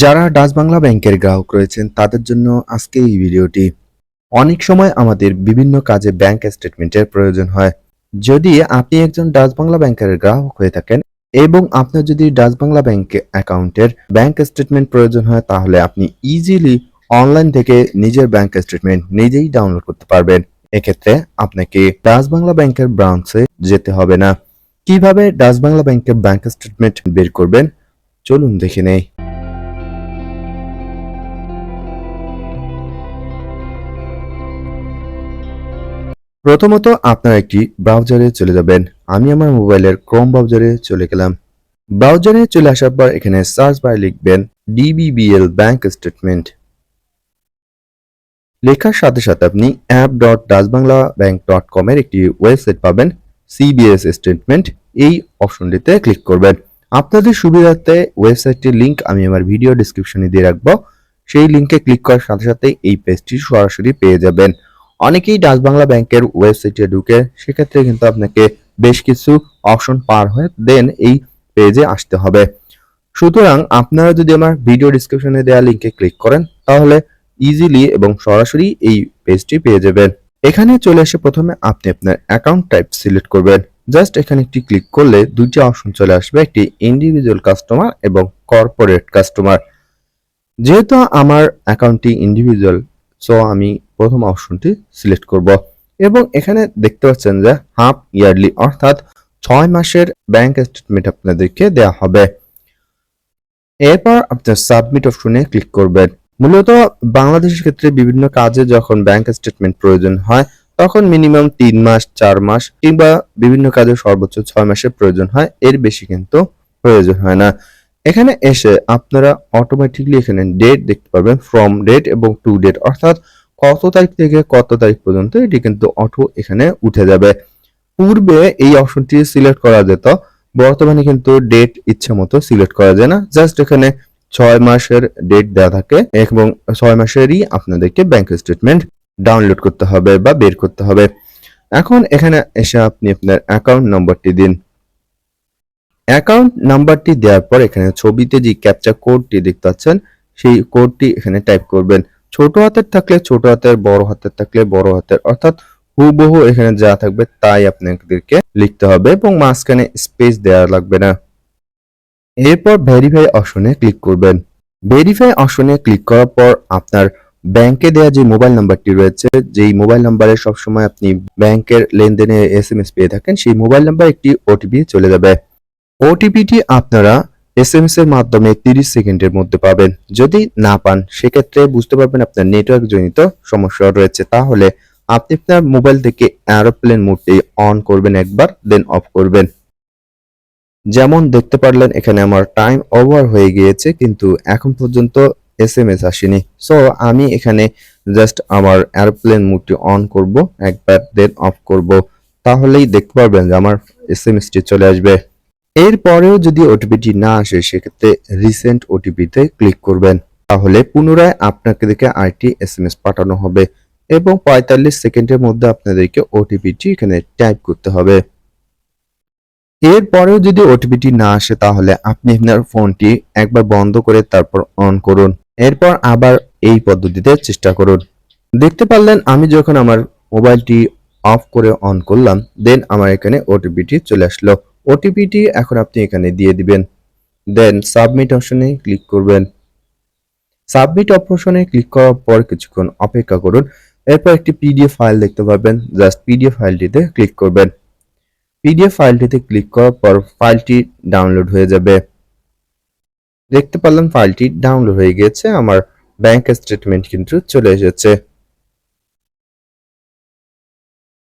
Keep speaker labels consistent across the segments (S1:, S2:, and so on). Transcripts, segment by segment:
S1: যারা ডাচ বাংলা ব্যাংকের গ্রাহক রয়েছেন, তাদের জন্য আজকে এই ভিডিওটি। অনেক সময় আমাদের বিভিন্ন কাজে ব্যাংক স্টেটমেন্টের প্রয়োজন হয়। যদি আপনি একজন ডাচ বাংলা ব্যাংকের গ্রাহক হয়ে থাকেন এবং আপনার যদি ডাচ বাংলা ব্যাংক অ্যাকাউন্টের ব্যাংক স্টেটমেন্ট প্রয়োজন হয়, তাহলে আপনি ইজিলি অনলাইন থেকে নিজের ব্যাংক স্টেটমেন্ট নিজেই ডাউনলোড করতে পারবেন। এক্ষেত্রে আপনাকে ডাচ বাংলা ব্যাংকের ব্রাঞ্চে যেতে হবে না। কীভাবে ডাচ বাংলা ব্যাংকের ব্যাংক স্টেটমেন্ট বের করবেন, চলুন দেখে নেই। প্রথমত আপনারা একটি ব্রাউজারে চলে যাবেন। আমি আমার মোবাইলের ক্রোম ব্রাউজারে চলে গেলাম। ব্রাউজারে চলে আসার পর এখানে সার্চ বারে লিখবেন ডিবিবিএল ব্যাংক স্টেটমেন্ট লেখার সাথে সাথে আপনি app dot Dutch Bangla bank dot কমের একটি ওয়েবসাইট পাবেন সিবিএস স্টেটমেন্ট এই অপশনটিতে ক্লিক করবেন। আপনাদের সুবিধার্থে ওয়েবসাইটটির লিঙ্ক আমি আমার ভিডিও ডিসক্রিপশনে দিয়ে রাখব। সেই লিঙ্কে ক্লিক করার সাথে সাথে এই পেজটি সরাসরি পেয়ে যাবেন। অনেকেই ডাচ বাংলা ব্যাংকের ওয়েবসাইটে ঢুকে সেক্ষেত্রে কিন্তু আপনাকে বেশ কিছু অপশন পার হয়ে দেন এই পেজে আসতে হবে। সুতরাং আপনারা যদি আমার ভিডিও ডিসক্রিপশনে দেওয়া লিংকে ক্লিক করেন, তাহলে ইজিলি এবং সরাসরি এই পেজটি পেয়ে যাবেন। এখানে চলে এসে প্রথমে আপনি আপনার অ্যাকাউন্ট টাইপ সিলেক্ট করবেন। জাস্ট এখানে একটি ক্লিক করলে দুটি অপশন চলে আসবে, একটি ইন্ডিভিজুয়াল কাস্টমার এবং কর্পোরেট কাস্টমার যেহেতু আমার অ্যাকাউন্টটি ইন্ডিভিজুয়াল সো আমি প্রথম অপশনটি সিলেক্ট করব। এবং এখানে দেখতে পাচ্ছেন যে হাফ ইয়ারলি অর্থাৎ ছয় মাসের ব্যাংক স্টেটমেন্ট আপনাদেরকে দেওয়া হবে। এরপর আপনার সাবমিট অপশনে ক্লিক করবেন। মূলত বাংলাদেশের ক্ষেত্রে বিভিন্ন কাজে যখন ব্যাংক স্টেটমেন্ট প্রয়োজন হয়, তখন মিনিমাম তিন মাস, চার মাস কিংবা বিভিন্ন কাজে সর্বোচ্চ ছয় মাসের প্রয়োজন হয়। এর বেশি কিন্তু প্রয়োজন হয় না। এখানে এসে আপনারা অটোমেটিকলি এখানে ডেট দেখতে পারবেন ফ্রম ডেট এবং টু ডেট অর্থাৎ কত তারিখ থেকে কত তারিখ পর্যন্ত এটি কিন্তু অটো এখানে উঠে যাবে। পূর্বে এই অপশনটি সিলেক্ট করা যেত, বর্তমানে কিন্তু ডেট ইচ্ছা মতো সিলেক্ট করা যায় না। জাস্ট এখানে ছয় মাসের ডেট দেওয়া থাকে এবং ছয় মাসেরই আপনাদেরকে ব্যাংক স্টেটমেন্ট ডাউনলোড করতে হবে বা বের করতে হবে। এখন এখানে এসে আপনি আপনার অ্যাকাউন্ট নম্বরটি দিন। অ্যাকাউন্ট নাম্বারটি দেওয়ার পর এখানে ছবিতে যে ক্যাপচা কোডটি দেখতে পাচ্ছেন, সেই কোডটি এখানে টাইপ করবেন। ছোট হাতের থাকলে ছোট হাতের, বড় হাতের থাকলে বড় হাতের, অর্থাৎ হুবহু এখানে যা থাকবে তাই আপনাদেরকে লিখতে হবে এবং মাঝখানে স্পেস দেওয়া লাগবে না। এরপর ভেরিফাই অপশনে ক্লিক করবেন। ভেরিফাই অপশনে ক্লিক করার পর আপনার ব্যাংকে দেওয়া যে মোবাইল নাম্বারটি রয়েছে, যেই মোবাইল নাম্বারে সবসময় আপনি ব্যাংকের লেনদেনে এস এম এস পেয়ে থাকেন, সেই মোবাইল নাম্বার একটি ওটিপি চলে যাবে। ওটিপিটি আপনারা এস এম এর মাধ্যমে তিরিশ সেকেন্ডের মধ্যে পাবেন। যদি না পান, সেক্ষেত্রে বুঝতে পারবেন আপনার নেটওয়ার্ক জনিত সমস্যা রয়েছে। তাহলে আপনি আপনার মোবাইল থেকে এরোপ্লেন মোডটি অন করবেন একবার দেন অফ করবেন। যেমন দেখতে পারলেন, এখানে আমার টাইম ওভার হয়ে গিয়েছে, কিন্তু এখন পর্যন্ত এস এম এস আসেনি। সো আমি এখানে জাস্ট আমার অ্যারোপ্লেন মোডটি অন করব, একবার দেন অফ করব। তাহলেই দেখতে পারবেন যে আমার এস এম এসটি চলে আসবে। এরপরেও যদি ওটিপিটি না আসে, সেক্ষেত্রে রিসেন্ট ওটিপিতে ক্লিক করবেন। তাহলে পুনরায় আপনাকে দেখে আরেকটি এস এম এস পাঠানো হবে এবং পঁয়তাল্লিশ সেকেন্ডের মধ্যে আপনাদেরকে ওটিপিটি এখানে টাইপ করতে হবে। এরপরেও যদি ওটিপিটি না আসে, তাহলে আপনি আপনার ফোনটি একবার বন্ধ করে তারপর অন করুন। এরপর আবার এই পদ্ধতিতে চেষ্টা করুন। দেখতে পারলেন, আমি যখন আমার মোবাইলটি অফ করে অন করলাম দেন আমার এখানে ওটিপিটি চলে আসলো। ওটিপিটি এখন আপনি এখানে দিয়ে দিবেন। দেন সাবমিট অপশনে ক্লিক করবেন। সাবমিট অপশনে ক্লিক করার পর কিছুক্ষণ অপেক্ষা করুন। এরপর একটি পিডিএফ ফাইল দেখতে পাবেন জাস্ট পিডিএফ ফাইলটিতে ক্লিক করবেন। পিডিএফ ফাইলটিতে ক্লিক করার পর ফাইলটি ডাউনলোড হয়ে যাবে। দেখতে পারলাম ফাইলটি ডাউনলোড হয়ে গেছে আমার ব্যাংক স্টেটমেন্ট কিন্তু চলে এসেছে।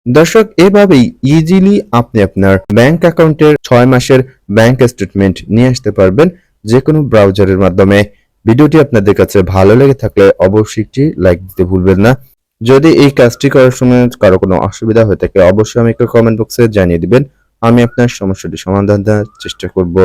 S1: দর্শক, এভাবেই ইজিলি আপনি আপনার ব্যাংক অ্যাকাউন্টের ছয় মাসের ব্যাংক স্টেটমেন্ট নিয়ে আসতে পারবেন যে কোনো ব্রাউজারের মাধ্যমে। ভিডিওটি আপনাদের কাছে ভালো লেগে থাকলে অবশ্যই একটি লাইক দিতে ভুলবেন না। যদি এই কাজটি করার সময় কারও কোনো অসুবিধা হয়ে থাকে, অবশ্যই আমাকে কমেন্ট বক্সে জানিয়ে দিবেন। আমি আপনার সমস্যাটি সমাধান দেওয়ার চেষ্টা করব।